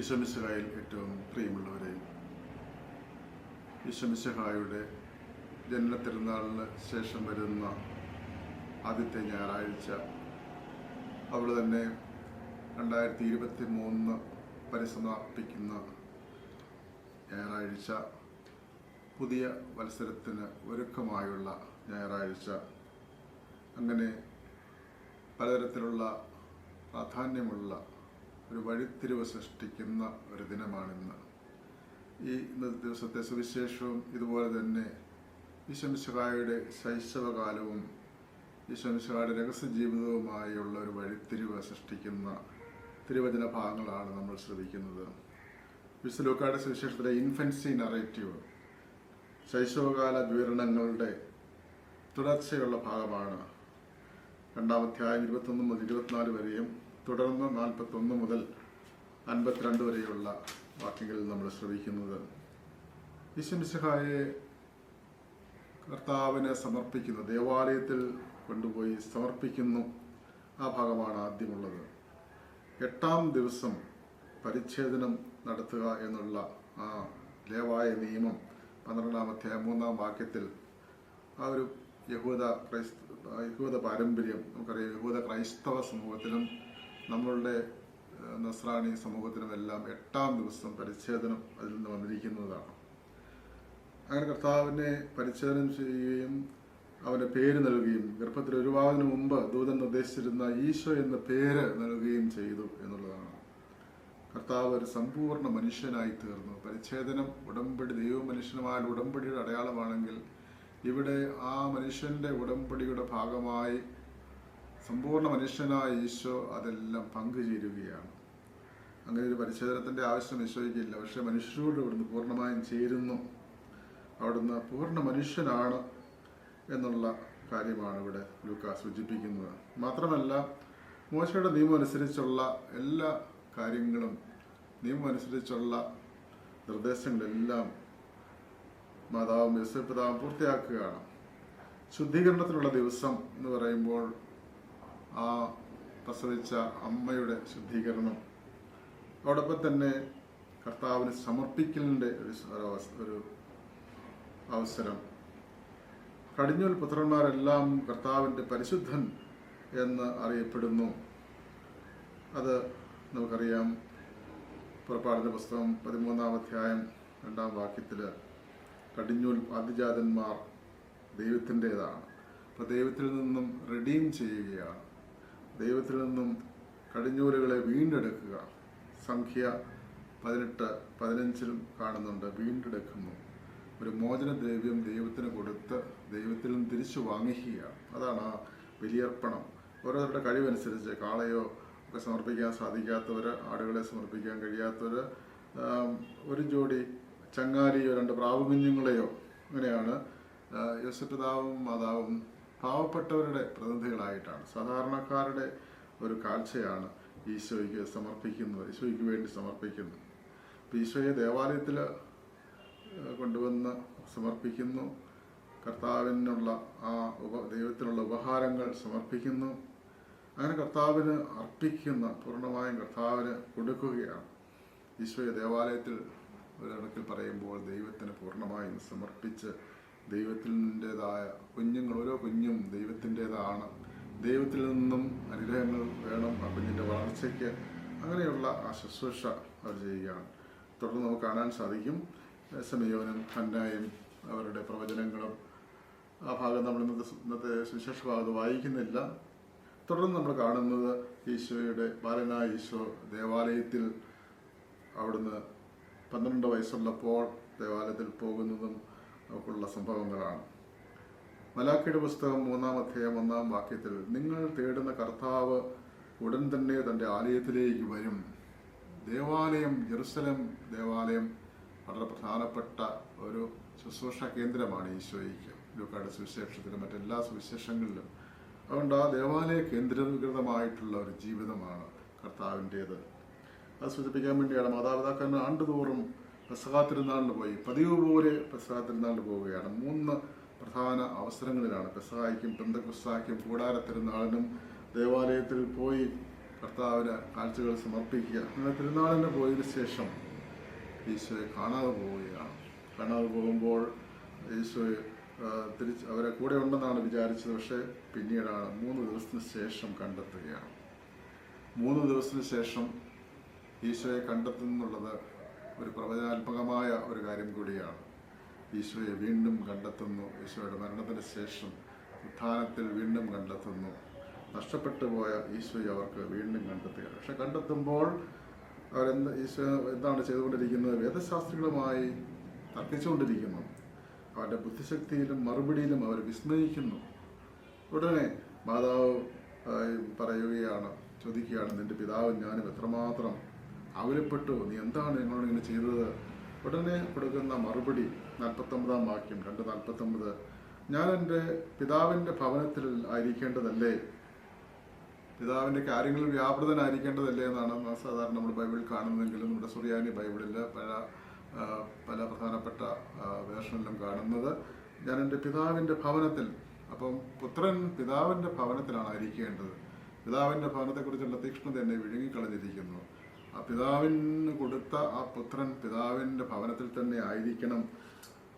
ഈശോമിശഹായിൽ ഏറ്റവും പ്രിയമുള്ളവരെ ജനന തിരുനാളിന് ശേഷം വരുന്ന ആദ്യത്തെ ഞായറാഴ്ച അവിടെ തന്നെ രണ്ടായിരത്തി ഇരുപത്തി മൂന്ന് പരിസമാപിക്കുന്ന ഞായറാഴ്ച പുതിയ മത്സരത്തിന് ഒരുക്കമായുള്ള ഞായറാഴ്ച. അങ്ങനെ പലതരത്തിലുള്ള പ്രാധാന്യമുള്ള ഒരു വഴിത്തിരിവ് സൃഷ്ടിക്കുന്ന ഒരു ദിനമാണിന്ന്. ഈ ഇന്നത്തെ ദിവസത്തെ സുവിശേഷവും ഇതുപോലെ തന്നെ ഈശംശകായുടെ ശൈശവകാലവും ഈശംശകായുടെ രഹസ്യ ജീവിതവുമായുള്ള ഒരു വഴിത്തിരിവ് സൃഷ്ടിക്കുന്ന തിരുവചന ഭാഗങ്ങളാണ് നമ്മൾ ശ്രവിക്കുന്നത്. വിശ്വലോക്കാരുടെ സുവിശേഷത്തിലെ ഇൻഫൻസി നറേറ്റീവ് ശൈശവകാല വിവരണങ്ങളുടെ തുടർച്ചയുള്ള ഭാഗമാണ്. രണ്ടാമധ്യായം ഇരുപത്തൊന്ന് മുതൽ ഇരുപത്തിനാല് വരെയും തുടർന്ന് നാൽപ്പത്തൊന്ന് മുതൽ അൻപത്തിരണ്ട് വരെയുള്ള വാക്യങ്ങളിൽ നമ്മൾ ശ്രവിക്കുന്നത്. ഈശ്വമിശഹായെ കർത്താവിനെ സമർപ്പിക്കുന്നു ദേവാലയത്തിൽ കൊണ്ടുപോയി സമർപ്പിക്കുന്നു. ആ ഭാഗമാണ് ആദ്യമുള്ളത്. എട്ടാം ദിവസം പരിച്ഛേദനം നടത്തുക എന്നുള്ള ആ ലേവായ നിയമം പന്ത്രണ്ടാം അധ്യായം മൂന്നാം വാക്യത്തിൽ ആ ഒരു യഹൂദ ക്രൈസ്ത യഹൂദ പാരമ്പര്യം നമുക്കറിയാം യഹൂദ ക്രൈസ്തവ സമൂഹത്തിലും നമ്മളുടെ നസ്രാണി സമൂഹത്തിനുമെല്ലാം എട്ടാം ദിവസം പരിച്ഛേദനം അതിൽ നിന്ന് വന്നിരിക്കുന്നതാണ്. അങ്ങനെ കർത്താവിനെ പരിച്ഛേദനം ചെയ്യുകയും അവന് പേര് നൽകുകയും ഗർഭത്തിൽ ഒരുപാടിന് മുമ്പ് ദൂതൻ നിർദ്ദേശിച്ചിരുന്ന ഈശോ എന്ന പേര് നൽകുകയും ചെയ്തു എന്നുള്ളതാണ്. കർത്താവ് ഒരു സമ്പൂർണ മനുഷ്യനായി തീർന്നു. പരിച്ഛേദനം ഉടമ്പടി ദൈവ മനുഷ്യനുമായ ഉടമ്പടിയുടെ അടയാളമാണെങ്കിൽ ഇവിടെ ആ മനുഷ്യന്റെ ഉടമ്പടിയുടെ ഭാഗമായി സമ്പൂർണ മനുഷ്യനായ ഈശോ അതെല്ലാം പങ്കുചേരുകയാണ്. അങ്ങനെ ഒരു പരിശോധനത്തിന്റെ ആവശ്യം ഈശോയ്ക്കില്ല. പക്ഷെ മനുഷ്യരോട് ഇവിടുന്ന് പൂർണമായും ചേരുന്നു. അവിടുന്ന് പൂർണ മനുഷ്യനാണ് എന്നുള്ള കാര്യമാണ് ഇവിടെ ലൂക്ക സൂചിപ്പിക്കുന്നത്. മാത്രമല്ല മോശയുടെ നിയമം അനുസരിച്ചുള്ള എല്ലാ കാര്യങ്ങളും നിയമം അനുസരിച്ചുള്ള നിർദ്ദേശങ്ങളെല്ലാം മാതാവും യേശുപിതാവും പൂർത്തിയാക്കുകയാണ്. ശുദ്ധീകരണത്തിനുള്ള ദിവസം എന്ന് പറയുമ്പോൾ ആ പ്രസവിച്ച അമ്മയുടെ ശുദ്ധീകരണം. അതോടൊപ്പം തന്നെ കർത്താവിന് സമർപ്പിക്കലിന്റെ ഒരു ഒരു അവസരം. കടിഞ്ഞൂൽ പുത്രന്മാരെല്ലാം കർത്താവിന്റെ പരിശുദ്ധൻ എന്ന് അറിയപ്പെടുന്നു. അത് നമുക്കറിയാം. പുറപ്പാടിന്റെ പുസ്തകം പതിമൂന്നാം അധ്യായം രണ്ടാം വാക്യത്തിൽ കടിഞ്ഞൂൽ ആദിജാതന്മാർ ദൈവത്തിന്റേതാണ്. അപ്പോൾ ദൈവത്തിൽ നിന്നും റിഡീം ചെയ്യുകയാണ്. ദൈവത്തിൽ നിന്നും കടിഞ്ഞൂലുകളെ വീണ്ടെടുക്കുക. സംഖ്യ പതിനെട്ട് പതിനഞ്ചിലും കാണുന്നുണ്ട്. വീണ്ടെടുക്കുന്നു. ഒരു മോചന ദ്രവ്യം ദൈവത്തിന് കൊടുത്ത് ദൈവത്തിൽ നിന്ന് തിരിച്ചു വാങ്ങിക്കുക. അതാണ് ആ ബലിയർപ്പണം ഓരോരുത്തരുടെ കഴിവനുസരിച്ച് കാളയോ ഒക്കെ സമർപ്പിക്കാൻ സാധിക്കാത്തവർ ആടുകളെ സമർപ്പിക്കാൻ കഴിയാത്തവർ ഒരു ജോഡി ചങ്ങാലിയോ രണ്ട് പ്രാവുകുഞ്ഞുങ്ങളെയോ അങ്ങനെയാണ് യോസപ്പിതാവും മാതാവും പാവപ്പെട്ടവരുടെ പ്രതിനിധികളായിട്ടാണ്. സാധാരണക്കാരുടെ ഒരു കാഴ്ചയാണ് ഈശോയ്ക്ക് സമർപ്പിക്കുന്നത് ഈശോയ്ക്ക് വേണ്ടി സമർപ്പിക്കുന്നത്. അപ്പം ഈശോയെ ദേവാലയത്തിൽ കൊണ്ടുവന്ന് സമർപ്പിക്കുന്നു. കർത്താവിനുള്ള ആ ഉപ ദൈവത്തിനുള്ള ഉപഹാരങ്ങൾ സമർപ്പിക്കുന്നു. അങ്ങനെ കർത്താവിന് അർപ്പിക്കുന്ന പൂർണമായും കർത്താവിന് കൊടുക്കുകയാണ്. ഈശോയെ ദേവാലയത്തിൽ ഒരിടക്കിൽ പറയുമ്പോൾ ദൈവത്തിന് പൂർണമായും സമർപ്പിച്ച് ദൈവത്തിന്റെതായ കുഞ്ഞുങ്ങൾ ഓരോ കുഞ്ഞും ദൈവത്തിന്റെതാണ്. ദൈവത്തിൽ നിന്നും അനുഗ്രഹങ്ങൾ വേണം ആ കുഞ്ഞിന്റെ വളർച്ചയ്ക്ക് അങ്ങനെയുള്ള ആ ശുശ്രൂഷ അവർ ചെയ്യുകയാണ്. തുടർന്ന് നമുക്ക് കാണാൻ സാധിക്കും സമയോനും ഹന്നായും അവരുടെ പ്രവചനങ്ങളും. ആ ഭാഗം നമ്മൾ ഇന്നത്തെ ഇന്നത്തെ സുവിശേഷ ഭാഗത്ത് വായിക്കുന്നില്ല. തുടർന്ന് നമ്മൾ കാണുന്നത് ഈശോയുടെ ബാലനായ ഈശോ ദേവാലയത്തിൽ അവിടുന്ന് പന്ത്രണ്ട് വയസ്സുള്ളപ്പോൾ ദേവാലയത്തിൽ പോകുന്നതും ഒക്കെയുള്ള സംഭവങ്ങളാണ്. മലാക്കിയുടെ പുസ്തകം മൂന്നാം അധ്യായം ഒന്നാം വാക്യത്തിൽ നിങ്ങൾ തേടുന്ന കർത്താവ് ഉടൻ തന്നെ തന്റെ ആലയത്തിലേക്ക് വരും. ദേവാലയം ജെറുസലം ദേവാലയം വളരെ പ്രധാനപ്പെട്ട ഒരു ശുശ്രൂഷ കേന്ദ്രമാണ് ഈശോയ്ക്ക്. ലൂക്കാട് സുവിശേഷത്തിലും മറ്റെല്ലാ സുവിശേഷങ്ങളിലും. അതുകൊണ്ട് ആ ദേവാലയ കേന്ദ്രീകൃതമായിട്ടുള്ള ഒരു ജീവിതമാണ് കർത്താവിന്റേത്. അത് സൂചിപ്പിക്കാൻ വേണ്ടിയാണ് മാതാപിതാക്കന്മാർ ആണ്ടുതോറും പെസഹാ തിരുനാളിന് പോയി. പതിവ് പോലെ പെസഹാ തിരുനാളിന് പോവുകയാണ്. മൂന്ന് പ്രധാന അവസരങ്ങളിലാണ് പെസഹായ്ക്കും പെന്തക്കുസ്തായ്ക്കും കൂടാര തിരുനാളിനും ദേവാലയത്തിൽ പോയി കർത്താവിന് കാഴ്ചകൾ സമർപ്പിക്കുക. അങ്ങനെ തിരുനാളിന് പോയതിനു ശേഷം ഈശോയെ കാണാതെ പോവുകയാണ്. കാണാതെ പോകുമ്പോൾ ഈശോയെ തിരിച്ച് അവരെ കൂടെ ഉണ്ടെന്നാണ് വിചാരിച്ചത്. പക്ഷേ പിന്നീടാണ് മൂന്ന് ദിവസത്തിന് ശേഷം കണ്ടെത്തുകയാണ്. മൂന്ന് ദിവസത്തിന് ശേഷം ഈശോയെ കണ്ടെത്തുന്നുള്ളത് ഒരു പ്രവചനാത്മകമായ ഒരു കാര്യം കൂടിയാണ്. ഈശോയെ വീണ്ടും കണ്ടെത്തുന്നു. ഈശോയുടെ മരണത്തിന് ശേഷം ഉത്ഥാനത്തിൽ വീണ്ടും കണ്ടെത്തുന്നു. നഷ്ടപ്പെട്ടു പോയ ഈശോയെ അവർക്ക് വീണ്ടും കണ്ടെത്തുകയാണ്. പക്ഷെ കണ്ടെത്തുമ്പോൾ അവരെന്ത് ഈശോ എന്താണ് ചെയ്തുകൊണ്ടിരിക്കുന്നത്? വേദശാസ്ത്രികളുമായി തർക്കിച്ചുകൊണ്ടിരിക്കുന്നു. അവരുടെ ബുദ്ധിശക്തിയിലും മറുപടിയിലും അവർ വിസ്മയിക്കുന്നു. ഉടനെ മാതാവ് പറയുകയാണ് ചോദിക്കുകയാണ് നിന്റെ പിതാവും ഞാനും എത്രമാത്രം ആകുലപ്പെട്ടു. നീ എന്താണ് ഞങ്ങളോട് ഇങ്ങനെ ചെയ്തത്? ഉടനെ കൊടുക്കുന്ന മറുപടി നാൽപ്പത്തൊമ്പതാം വാക്യം രണ്ട് നാൽപ്പത്തൊമ്പത്. ഞാൻ എന്റെ പിതാവിന്റെ ഭവനത്തിൽ ആയിരിക്കേണ്ടതല്ലേ? പിതാവിന്റെ കാര്യങ്ങളിൽ വ്യാപൃതനായിരിക്കേണ്ടതല്ലേ എന്നാണ് സാധാരണ നമ്മൾ ബൈബിളിൽ കാണുന്നതെങ്കിലും നമ്മുടെ സുറിയാനി ബൈബിളിൽ പല പല പ്രധാനപ്പെട്ട വേർഷനിലും കാണുന്നത്. ഞാൻ എന്റെ പിതാവിന്റെ ഭവനത്തിൽ അപ്പം പുത്രൻ പിതാവിന്റെ ഭവനത്തിലാണ് ആയിരിക്കേണ്ടത്. പിതാവിന്റെ ഭവനത്തെക്കുറിച്ചുള്ള തീക്ഷ്ണത എന്നെ വിഴുങ്ങിക്കളഞ്ഞിരിക്കുന്നു. ആ പിതാവിന് കൊടുത്ത ആ പുത്രൻ പിതാവിന്റെ ഭവനത്തിൽ തന്നെ ആയിരിക്കണം.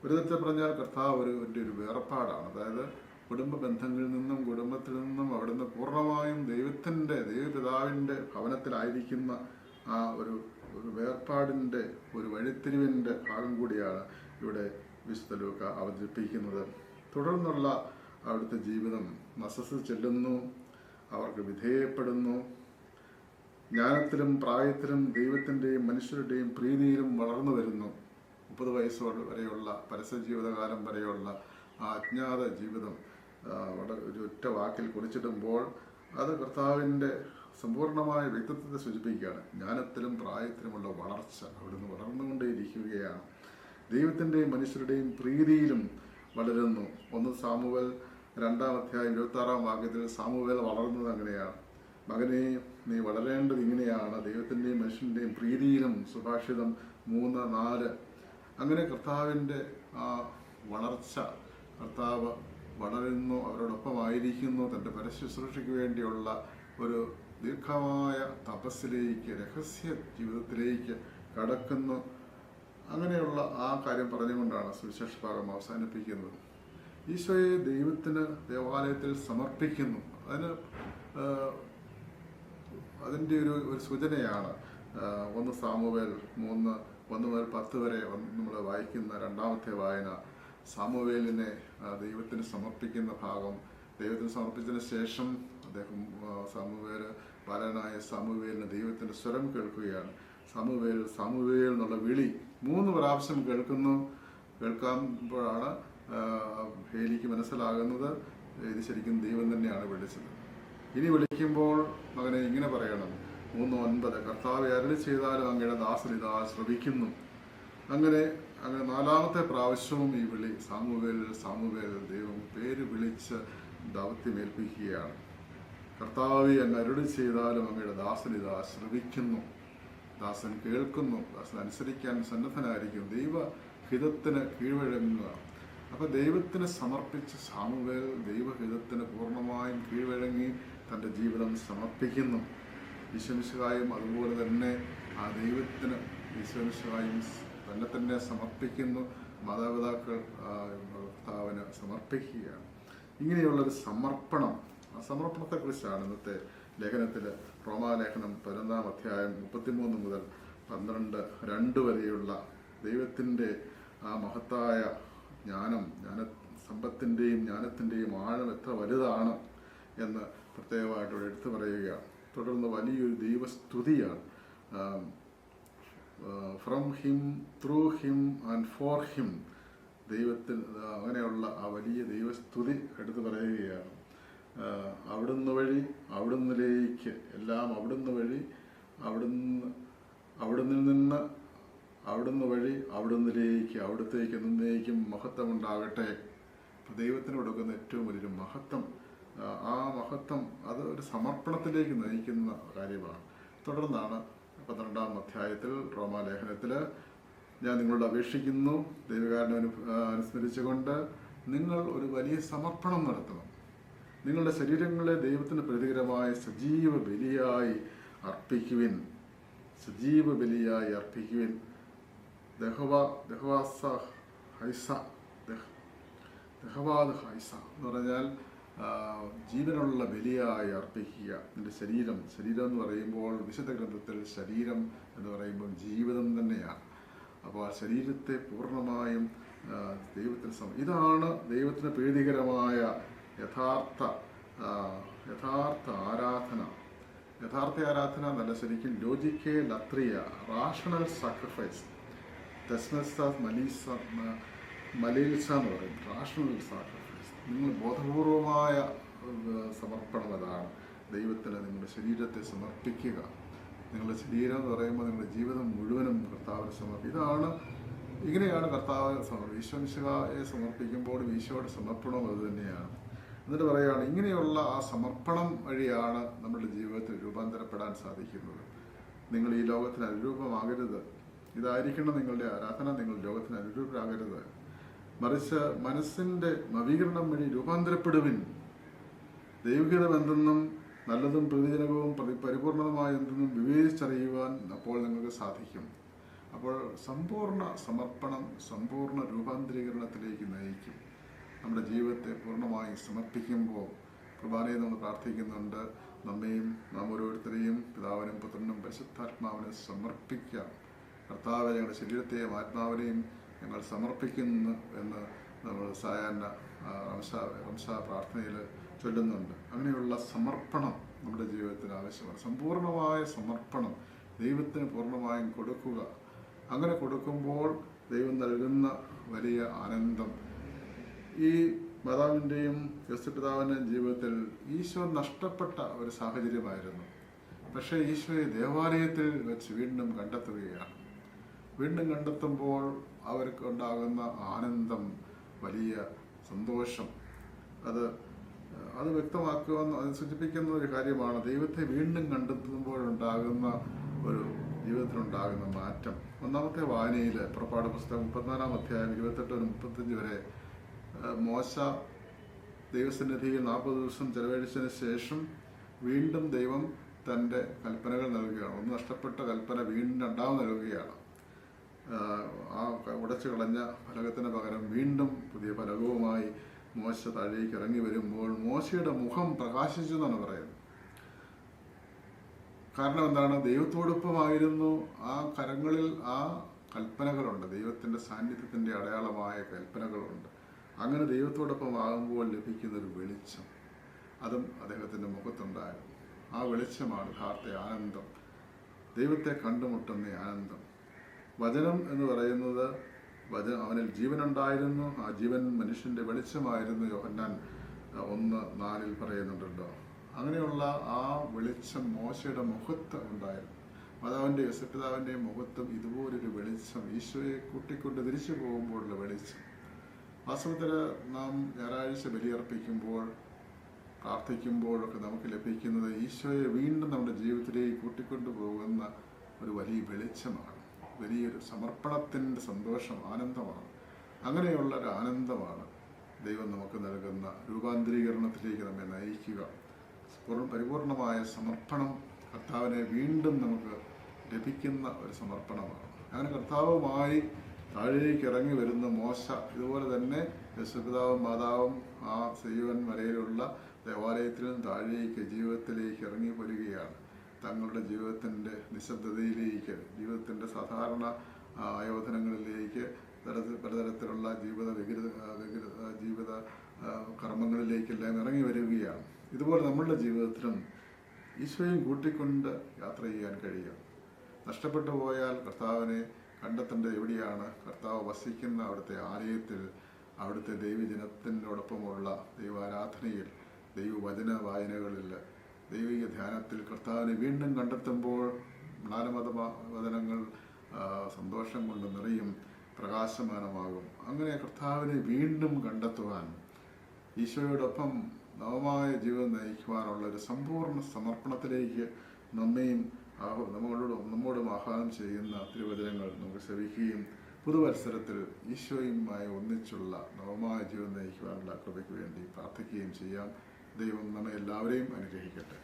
ഒരു തരത്തിൽ പറഞ്ഞാൽ കർത്താവ് ഒരു എന്റെ ഒരു വേർപാടാണ്. അതായത് കുടുംബ ബന്ധങ്ങളിൽ നിന്നും കുടുംബത്തിൽ നിന്നും അവിടുന്ന് പൂർണമായും ദൈവത്തിന്റെ ദൈവപിതാവിന്റെ ഭവനത്തിലായിരിക്കുന്ന ആ ഒരു ഒരു വേർപാടിന്റെ ഒരു വഴിത്തിരിവിന്റെ ഭാഗം കൂടിയാണ് ഇവിടെ വിശുദ്ധ അവതരിപ്പിക്കുന്നത്. തുടർന്നുള്ള അവിടുത്തെ ജീവിതം നസസ് ചെല്ലുന്നു. അവർക്ക് വിധേയപ്പെടുന്നു. ജ്ഞാനത്തിലും പ്രായത്തിലും ദൈവത്തിന്റെയും മനുഷ്യരുടെയും പ്രീതിയിലും വളർന്നു വരുന്നു. മുപ്പത് വയസ്സോട് വരെയുള്ള പരസ്യ ജീവിതകാലം വരെയുള്ള ആ അജ്ഞാത ജീവിതം വളരെ ഒരു ഒറ്റ വാക്കിൽ കുറിച്ചിടുമ്പോൾ അത് കർത്താവിന്റെ സമ്പൂർണമായ വ്യക്തിത്വത്തെ സൂചിപ്പിക്കുകയാണ്. ജ്ഞാനത്തിലും പ്രായത്തിലുമുള്ള വളർച്ച അവിടുന്ന് വളർന്നുകൊണ്ടേയിരിക്കുകയാണ്. ദൈവത്തിന്റെയും മനുഷ്യരുടെയും പ്രീതിയിലും വളരുന്നു. ഒന്ന് സാമുവൽ രണ്ടാം അധ്യായം ഇരുപത്തി ആറാം വാക്യത്തിൽ സാമുവേൽ വളർന്നത് അങ്ങനെയാണ്. മകനെ നീ വളരേണ്ടത് ഇങ്ങനെയാണ്. ദൈവത്തിന്റെയും മനുഷ്യന്റെയും പ്രീതിയിലും സുഭാഷിതം മൂന്ന് നാല്. അങ്ങനെ കർത്താവിന്റെ ആ വളർച്ച കർത്താവ് വളരുന്നു അവരോടൊപ്പമായിരിക്കുന്നു. തന്റെ പരശുശ്രൂഷയ്ക്ക് വേണ്ടിയുള്ള ഒരു ദീർഘമായ തപസ്സിലേക്ക് രഹസ്യ ജീവിതത്തിലേക്ക് കടക്കുന്നു. അങ്ങനെയുള്ള ആ കാര്യം പറഞ്ഞുകൊണ്ടാണ് സുവിശേഷ ഭാഗം അവസാനിപ്പിക്കുന്നത്. ഈശോയെ ദൈവത്തിന് ദേവാലയത്തിൽ സമർപ്പിക്കുന്നു. അതിന് അതിന്റെ ഒരു ഒരു സൂചനയാണ്. ഒന്ന് സാമുവേൽ മൂന്ന് ഒന്ന് മുതൽ പത്ത് വരെ നമ്മൾ വായിക്കുന്ന രണ്ടാമത്തെ വായന. സാമുവേലിനെ ദൈവത്തിന് സമർപ്പിക്കുന്ന ഭാഗം. ദൈവത്തിന് സമർപ്പിച്ചതിന് ശേഷം അദ്ദേഹം സാമുവേൽ ബാലനായ സാമുവേലിന് ദൈവത്തിന്റെ സ്വരം കേൾക്കുകയാണ്. സാമുവേൽ സാമുവേൽ എന്നുള്ള വിളി മൂന്ന് പ്രാവശ്യം കേൾക്കുന്നു. കേൾക്കുമ്പോഴാണ് ഹേലിക്ക് മനസ്സിലാകുന്നത്. ഇത് ശരിക്കും ദൈവം തന്നെയാണ് വിളിച്ചത്. ഇനി വിളിക്കുമ്പോൾ മകനെ ഇങ്ങനെ പറയണം. മൂന്ന് ഒൻപത്. കർത്താവ് അരളി ചെയ്താലും അങ്ങയുടെ ദാസൻ ഇതാ ശ്രവിക്കുന്നു. അങ്ങനെ അങ്ങനെ നാലാമത്തെ പ്രാവശ്യവും ഈ വിളി സാമുവേൽ സാമുവേൽ ദൈവം പേര് വിളിച്ച് ദൗത്യമേൽപ്പിക്കുകയാണ്. കർത്താവ് അങ്ങ് അരുളി ചെയ്താലും അങ്ങയുടെ ദാസൻ ഇതാ ശ്രവിക്കുന്നു. ദാസൻ കേൾക്കുന്നു. ദാസൻ അനുസരിക്കാൻ സന്നദ്ധനായിരിക്കും. ദൈവ ഹിതത്തിന് കീഴ്വഴങ്ങുക. അപ്പൊ ദൈവത്തിന് സമർപ്പിച്ച് സാമുവേൽ ദൈവഹിതത്തിന് പൂർണമായും കീഴ്വഴങ്ങി തന്റെ ജീവിതം സമർപ്പിക്കുന്നു. ഈശ്വമിശുകായും അതുപോലെ തന്നെ ആ ദൈവത്തിന് ഈശ്വമിശുകായും തന്നെ തന്നെ സമർപ്പിക്കുന്നു. മാതാപിതാക്കൾ ഭർത്താവിന് സമർപ്പിക്കുകയാണ്. ഇങ്ങനെയുള്ളൊരു സമർപ്പണം ആ സമർപ്പണത്തെക്കുറിച്ചാണ് ഇന്നത്തെ ലേഖനത്തിൽ റോമാലേഖനം പതിനൊന്നാം അധ്യായം മുപ്പത്തിമൂന്ന് മുതൽ പന്ത്രണ്ട് രണ്ട് വരെയുള്ള ദൈവത്തിന്റെ ആ മഹത്തായ ജ്ഞാനം ജ്ഞാന സമ്പത്തിന്റെയും ജ്ഞാനത്തിന്റെയും ആഴം എത്ര വലുതാണ് എന്ന് പ്രത്യേകമായിട്ട് എടുത്തു പറയുകയാണ്. തുടർന്ന് വലിയൊരു ദൈവസ്തുതിയാണ്. From him through him and for him ദൈവത്തിൽ അങ്ങനെയുള്ള ആ വലിയ ദൈവസ്തുതി എടുത്തു പറയുകയാണ്. അവിടുന്ന് വഴി അവിടുന്നിലേക്ക് എല്ലാം അവിടുന്ന് വഴി അവിടുന്ന് അവിടുന്ന് നിന്ന് അവിടുന്ന് വഴി അവിടുന്നിലേക്ക് അവിടത്തേക്ക് നിന്നേക്കും മഹത്വം ഉണ്ടാകട്ടെ ദൈവത്തിന് കൊടുക്കുന്ന ഏറ്റവും വലിയൊരു മഹത്വം ആ, മഹത്വം അത് ഒരു സമർപ്പണത്തിലേക്ക് നയിക്കുന്ന കാര്യമാണ്. തുടർന്നാണ് പന്ത്രണ്ടാം അധ്യായത്തിൽ റോമാലേഖനത്തിൽ ഞാൻ നിങ്ങളോട് അപേക്ഷിക്കുന്നു ദൈവകാരനെ അനു- അനുസ്മരിച്ചുകൊണ്ട് നിങ്ങൾ ഒരു വലിയ സമർപ്പണം നടത്തണം. നിങ്ങളുടെ ശരീരങ്ങളെ ദൈവത്തിന് പ്രതികരമായ സജീവ ബലിയായി അർപ്പിക്കുവിൻ. സജീവ ബലിയായി അർപ്പിക്കുവിൻ. ദഹവ ദഹവാസ ഹൈസ ദഹ ദഹവാദ് ഹൈസ എന്ന് പറഞ്ഞാൽ ജീവനുള്ള ബലിയായി അർപ്പിക്കുക. നിന്റെ ശരീരം ശരീരം എന്ന് പറയുമ്പോൾ വിശുദ്ധ ഗ്രന്ഥത്തിൽ ശരീരം എന്ന് പറയുമ്പോൾ ജീവിതം തന്നെയാണ്. അപ്പോൾ ആ ശരീരത്തെ പൂർണമായും ദൈവത്തിന് സമ ഇതാണ് ദൈവത്തിന് പ്രീതികരമായ യഥാർത്ഥ യഥാർത്ഥ ആരാധന. യഥാർത്ഥ ആരാധന എന്നല്ല ശരിക്കും ലോജിക്കെ ലത്രിയ റാഷണൽ സാക്രിഫൈസ് തെസ്മസ് മലീസ മലീൽസ എന്ന് പറയും റാഷണൽ സാക്രിഫൈസ് നിങ്ങൾ ബോധപൂർവമായ സമർപ്പണം അതാണ് ദൈവത്തിന് നിങ്ങളുടെ ശരീരത്തെ സമർപ്പിക്കുക. നിങ്ങളുടെ ശരീരം എന്ന് പറയുമ്പോൾ നിങ്ങളുടെ ജീവിതം മുഴുവനും കർത്താവിന് സമർപ്പിക്കുക ഇതാണ് ഇങ്ങനെയാണ് കർത്താവ് സമർപ്പി ഈശ്വംശയെ സമർപ്പിക്കുമ്പോൾ ഈശോയുടെ സമർപ്പണവും അത് തന്നെയാണ്. എന്നിട്ട് പറയുകയാണ് ഇങ്ങനെയുള്ള ആ സമർപ്പണം വഴിയാണ് നമ്മുടെ ജീവിതത്തിൽ രൂപാന്തരപ്പെടാൻ സാധിക്കുന്നത്. നിങ്ങൾ ഈ ലോകത്തിന് അനുരൂപമാകരുത്. ഇതായിരിക്കണം നിങ്ങളുടെ ആരാധന നിങ്ങൾ ലോകത്തിന് അനുരൂപരാകരുത്. മറിച്ച് മനസ്സിന്റെ നവീകരണം വഴി രൂപാന്തരപ്പെടുവിൻ. ദൈവികതം എന്തെന്നും നല്ലതും പ്രതിജനകവും പ്രതി പരിപൂർണതുമായ എന്തെന്നും വിവേചിച്ചറിയുവാൻ അപ്പോൾ നിങ്ങൾക്ക് സാധിക്കും. അപ്പോൾ സമ്പൂർണ സമർപ്പണം സമ്പൂർണ രൂപാന്തരീകരണത്തിലേക്ക് നയിക്കും. നമ്മുടെ ജീവിതത്തെ പൂർണമായി സമർപ്പിക്കുമ്പോൾ കുർബാനയെ നമ്മൾ പ്രാർത്ഥിക്കുന്നുണ്ട്. നമ്മയും നാം ഓരോരുത്തരെയും പിതാവിനും പുത്രനും പരിശുദ്ധാത്മാവിനും സമർപ്പിക്കാം. കർത്താവ് ഞങ്ങളുടെ ശരീരത്തെയും ആത്മാവിനെയും ഞങ്ങൾ സമർപ്പിക്കുന്നു എന്ന് നമ്മൾ സായാഹ്ന റംസാ റംസാ പ്രാർത്ഥനയിൽ ചൊല്ലുന്നുണ്ട്. അങ്ങനെയുള്ള സമർപ്പണം നമ്മുടെ ജീവിതത്തിന് ആവശ്യമാണ്. സമ്പൂർണമായ സമർപ്പണം ദൈവത്തിന് പൂർണമായും കൊടുക്കുക. അങ്ങനെ കൊടുക്കുമ്പോൾ ദൈവം നൽകുന്ന വലിയ ആനന്ദം. ഈ മാതാവിന്റെയും യോസപിതാവിന്റെയും ജീവിതത്തിൽ ഈശോ നഷ്ടപ്പെട്ട ഒരു സാഹചര്യമായിരുന്നു. പക്ഷേ ഈശോയെ ദേവാലയത്തിൽ വെച്ച് വീണ്ടും കണ്ടെത്തുകയാണ്. വീണ്ടും കണ്ടെത്തുമ്പോൾ അവർക്ക് ഉണ്ടാകുന്ന ആനന്ദം വലിയ സന്തോഷം. അത് അത് വ്യക്തമാക്കുമെന്ന് അത് സൂചിപ്പിക്കുന്ന ഒരു കാര്യമാണ്. ദൈവത്തെ വീണ്ടും കണ്ടെത്തുമ്പോഴുണ്ടാകുന്ന ഒരു ജീവിതത്തിലുണ്ടാകുന്ന മാറ്റം. ഒന്നാമത്തെ വായനയിൽ പുറപ്പാട് പുസ്തകം മുപ്പത്തിനാലാം അധ്യായം ഇരുപത്തെട്ട് മുതൽ മുപ്പത്തഞ്ച് വരെ മോശ ദൈവസന്നിധിയിൽ നാൽപ്പത് ദിവസം ചെലവഴിച്ചതിന് ശേഷം വീണ്ടും ദൈവം തന്റെ കൽപ്പനകൾ നൽകുകയാണ്. ഒന്ന് നഷ്ടപ്പെട്ട കൽപ്പന വീണ്ടും രണ്ടാമത് നൽകുകയാണ്. ആ, ഉടച്ചു കളഞ്ഞ ഫലകത്തിന് പകരം വീണ്ടും പുതിയ ഫലകവുമായി മോശ താഴേക്ക് ഇറങ്ങി വരുമ്പോൾ മോശയുടെ മുഖം പ്രകാശിച്ചു എന്നാണ് പറയുന്നത്. കാരണം എന്താണ്? ദൈവത്തോടൊപ്പമായിരുന്നു ആ കരങ്ങളിൽ ആ കൽപ്പനകളുണ്ട്. ദൈവത്തിന്റെ സാന്നിധ്യത്തിന്റെ അടയാളമായ കൽപ്പനകളുണ്ട്. അങ്ങനെ ദൈവത്തോടൊപ്പം ആകുമ്പോൾ ലഭിക്കുന്ന ഒരു വെളിച്ചം. അതും അദ്ദേഹത്തിന്റെ മുഖത്തുണ്ടായിരുന്നു. ആ വെളിച്ചമാണ് യഥാർത്ഥ ആനന്ദം. ദൈവത്തെ കണ്ടുമുട്ടുന്ന ആനന്ദം. വചനം എന്ന് പറയുന്നത് വചന അവനിൽ ജീവനുണ്ടായിരുന്നു. ആ ജീവൻ മനുഷ്യന്റെ വെളിച്ചമായിരുന്നു. യോഹന്നാൻ ഒന്ന് നാലിൽ പറയുന്നുണ്ടല്ലോ. അങ്ങനെയുള്ള ആ വെളിച്ചം മോശയുടെ മുഖത്ത് ഉണ്ടായിരുന്നു. മാതാവിന്റെ യോസപിതാവിന്റെയും മുഖത്തും ഇതുപോലൊരു വെളിച്ചം ഈശോയെ കൂട്ടിക്കൊണ്ട് തിരിച്ചു പോകുമ്പോഴുള്ള വെളിച്ചം. വാസ്തവത്തിൽ നാം ഞായറാഴ്ച ബലിയർപ്പിക്കുമ്പോൾ പ്രാർത്ഥിക്കുമ്പോഴൊക്കെ നമുക്ക് ലഭിക്കുന്നത് ഈശോയെ വീണ്ടും നമ്മുടെ ജീവിതത്തിലേക്ക് കൂട്ടിക്കൊണ്ടു പോകുന്ന ഒരു വലിയ വെളിച്ചമാണ്. വലിയൊരു സമർപ്പണത്തിന്റെ സന്തോഷം ആനന്ദമാണ്. അങ്ങനെയുള്ള ഒരു ആനന്ദമാണ് ദൈവം നമുക്ക് നൽകുന്ന രൂപാന്തരീകരണത്തിലേക്ക് നമ്മെ നയിക്കുക. പരിപൂർണമായ സമർപ്പണം കർത്താവിനെ വീണ്ടും നമുക്ക് ലഭിക്കുന്ന ഒരു സമർപ്പണമാണ്. അങ്ങനെ കർത്താവുമായി താഴേക്ക് ഇറങ്ങി വരുന്ന മോശ ഇതുപോലെ തന്നെ യശുപിതാവും മാതാവും ആ സൈവൻ മലയിലുള്ള ദേവാലയത്തിൽ നിന്ന് താഴേക്ക് ജീവിതത്തിലേക്ക് ഇറങ്ങി വരികയാണ്. തങ്ങളുടെ ജീവിതത്തിന്റെ നിശബ്ദതയിലേക്ക് ജീവിതത്തിന്റെ സാധാരണ ആയോധനങ്ങളിലേക്ക് തരത്തിൽ പലതരത്തിലുള്ള ജീവിത വികൃത വികൃത ജീവിത കർമ്മങ്ങളിലേക്കെല്ലാം ഇറങ്ങി വരികയാണ്. ഇതുപോലെ നമ്മളുടെ ജീവിതത്തിലും ഈശോയും കൂട്ടിക്കൊണ്ട് യാത്ര ചെയ്യാൻ കഴിയും. നഷ്ടപ്പെട്ടു പോയാൽ കർത്താവിനെ കണ്ടെത്തേണ്ടത് എവിടെയാണ്? കർത്താവ് വസിക്കുന്ന അവിടുത്തെ ആലയത്തിൽ അവിടുത്തെ ദൈവജനത്തിനോടൊപ്പമുള്ള ദൈവാരാധനയിൽ ദൈവവചന വായനകളിൽ ദൈവിക ധ്യാനത്തിൽ കർത്താവിനെ വീണ്ടും കണ്ടെത്തുമ്പോൾ ജ്ഞാനമത വചനങ്ങൾ സന്തോഷം കൊണ്ട് നിറയും പ്രകാശമാനമാകും. അങ്ങനെ കർത്താവിനെ വീണ്ടും കണ്ടെത്തുവാൻ ഈശോയോടൊപ്പം നവമായ ജീവിതം നയിക്കുവാനുള്ള ഒരു സമ്പൂർണ സമർപ്പണത്തിലേക്ക് നമ്മയും നമ്മളോട് നമ്മോടും ആഹ്വാനം ചെയ്യുന്ന തിരുവചനങ്ങൾ നമുക്ക് ശ്രവിക്കുകയും പുതുവത്സരത്തിൽ ഈശോയുമായി ഒന്നിച്ചുള്ള നവമായ ജീവിതം നയിക്കുവാനുള്ള കൃപയ്ക്ക് വേണ്ടി പ്രാർത്ഥിക്കുകയും ചെയ്യാം. ദൈവം നമ്മെ എല്ലാവരെയും അനുഗ്രഹിക്കട്ടെ.